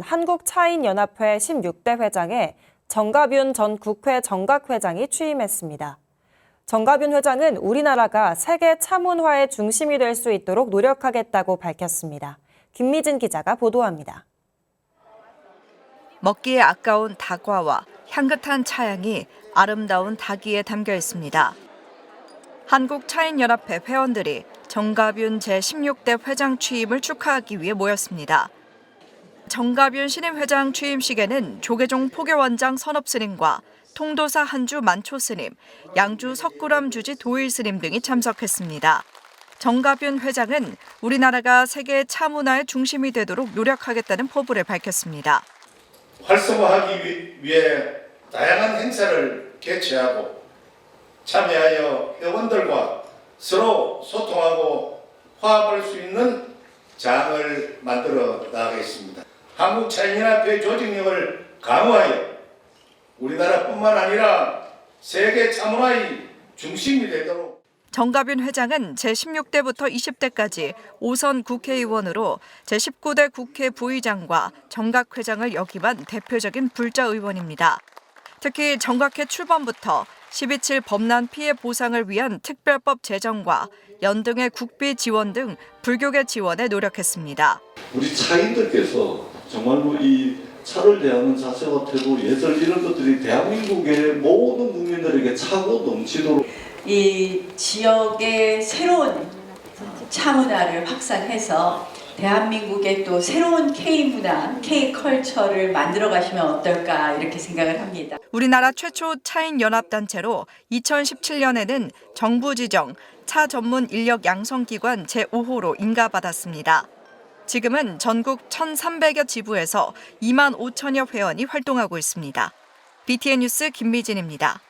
한국차인연합회 16대 회장에 정가윤 전 국회 정각회장이 취임했습니다. 정가윤 회장은 우리나라가 세계 차문화의 중심이 될 수 있도록 노력하겠다고 밝혔습니다. 김미진 기자가 보도합니다. 먹기에 아까운 다과와 향긋한 차향이 아름다운 닭이에 담겨 있습니다. 한국차인연합회 회원들이 정가윤 제16대 회장 취임을 축하하기 위해 모였습니다. 정가윤 신임 회장 취임식에는 조계종 포교원장 선업 스님과 통도사 한주 만초 스님, 양주 석굴암 주지 도일 스님 등이 참석했습니다. 정가윤 회장은 우리나라가 세계 차문화의 중심이 되도록 노력하겠다는 포부를 밝혔습니다. 활성화하기 위- 위해 다양한 행사를 개최하고 참여하여 회원들과 서로 소통하고 화합할 수 있는 장을 만들어 나가겠습니다. 한국차인연합회 조직력을 강화하여 우리나라뿐만 아니라 세계 차문화의 중심이 되도록 정가빈 회장은 제16대부터 20대까지 5선 국회의원으로 제19대 국회 부의장과 정각 회장을 역임한 대표적인 불자 의원입니다. 특히 정각회 출범부터 12.7 범난 피해 보상을 위한 특별법 제정과 연등의 국비 지원 등 불교계 지원에 노력했습니다. 우리 차인들께서 정말로 이 차를 대하는 자세와 태도, 예절 이런 것들이 대한민국의 모든 국민들에게 차고 넘치도록 이 지역의 새로운 차문화를 확산해서 대한민국의 또 새로운 K문화, K컬처를 만들어 가시면 어떨까 이렇게 생각을 합니다. 우리나라 최초 차인 연합 단체로 2017년에는 정부 지정 차 전문 인력 양성 기관 제5호로 인가받았습니다. 지금은 전국 1,300여 지부에서 2만 5천여 회원이 활동하고 있습니다. BTN 뉴스 김미진입니다.